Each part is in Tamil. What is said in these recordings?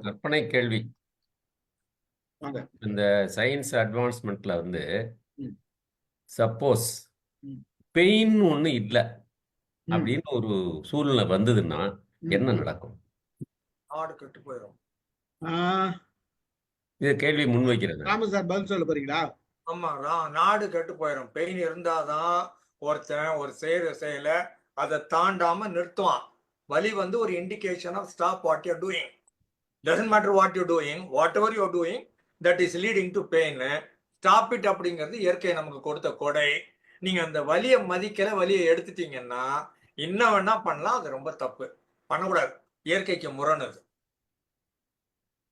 கற்பனை கேள்வி. வாங்க. இந்த சயின்ஸ் அட்வான்ஸ்மெண்ட்ல வந்து. சப்போஸ். பெயின் ஒண்ணு இல்ல. அப்படின்னு ஒரு சூழ்நிலை வந்ததுன்னா. என்ன நடக்கும்? நாடு கெட்டு போயிடும் ஆஹ் இது கேள்வி முன்வைக்கிறேன் ராம சார் பதில் சொல்ல போறீங்களா? ஆமா நா- நாடு கெட்டு போயிடும் பெயின் இருந்தாதான் ஒருத்தன் ஒரு செய்யற செயலை அதை தாண்டாம நிறுத்துவான். வலி வந்து ஒரு indication of stop what you doing doesn't matter what you doing whatever you doing that is leading to pain stop it அப்படிங்கிறது இயற்கை நமக்கு கொடுத்த கொடை. நீங்க அந்த வலியை மதிக்கல வலியை எடுத்துட்டீங்கன்னா என்ன வேணா பண்ணலாம் அது ரொம்ப தப்பு. பண்ணக்கூடாது. இயற்கைக்கு முரண் அது.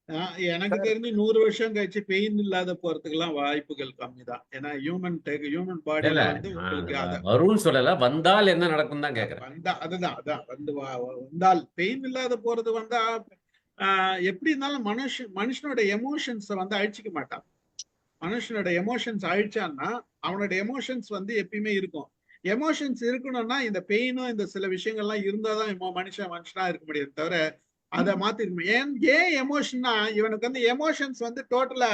ஆஹ் எனக்கு தெரிஞ்சு நூறு வருஷம் கழிச்சு பெயின் இல்லாத போறதுக்கு எல்லாம் வாய்ப்புகள் கம்மி தான் ஏன்னா ஹியூமன் டெக் ஹியூமன் பாடியில வந்து உங்களுக்கு வரும்னு சொல்லல வந்தால் என்ன நடக்கும் தான் கேக்குறேன். வந்தா அதுதான் அதான் வந்து வா- வந்தால் பெயின் இல்லாத போறது வந்தா எப்படி இருந்தாலும் மனுஷ மனுஷனோட எமோஷன்ஸை வந்து அழிச்சிக்க மாட்டான். மனுஷனோட எமோஷன்ஸ் அழிச்சான்னா அவனோட எமோஷன்ஸ் வந்து எப்பயுமே இருக்கும். எமோஷன்ஸ் இருக்கணும்னா இந்த பெயினும் இந்த சில விஷயங்கள்லாம் இருந்தாதான் மனுஷன் மனுஷனா இருக்க முடியும் தவிர அதை மாத்திருக்கணும் ஏன் ஏன் எமோஷன்னா இவனுக்கு வந்து எமோஷன்ஸ் வந்து டோட்டலா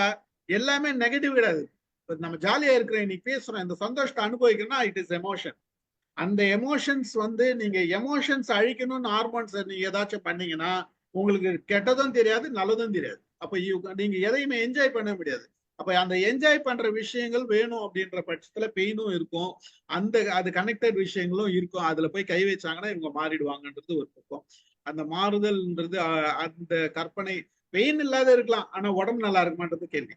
எல்லாமே நெகட்டிவ் கிடையாது இப்ப நம்ம ஜாலியா இருக்கிறோம் இன்னைக்கு பேசுறோம் இந்த சந்தோஷத்தை அனுபவிக்கணும்னா இட் இஸ் எமோஷன் அந்த எமோஷன்ஸ் வந்து நீங்க எமோஷன்ஸ் அழிக்கணும்னு ஹார்மோன்ஸ் நீங்க ஏதாச்சும் பண்ணீங்கன்னா உங்களுக்கு கெட்டதும் தெரியாது நல்லதும் தெரியாது. அப்ப நீங்க எதையுமே என்ஜாய் பண்ண முடியாது. அப்ப அந்த என்ஜாய் பண்ற விஷயங்கள் வேணும் அப்படின்ற பட்சத்துல பெயினும் இருக்கும். அந்த அது கனெக்டட் விஷயங்களும் இருக்கும். அதுல போய் கை வச்சாங்கன்னா இவங்க மாறிடுவாங்கன்றது ஒரு பக்கம். அந்த மாறுதல்ன்றது அஹ், அந்த கற்பனை பெயின் இல்லாத இருக்கலாம் ஆனா உடம்பு நல்லா இருக்குமான்றது கேள்வி.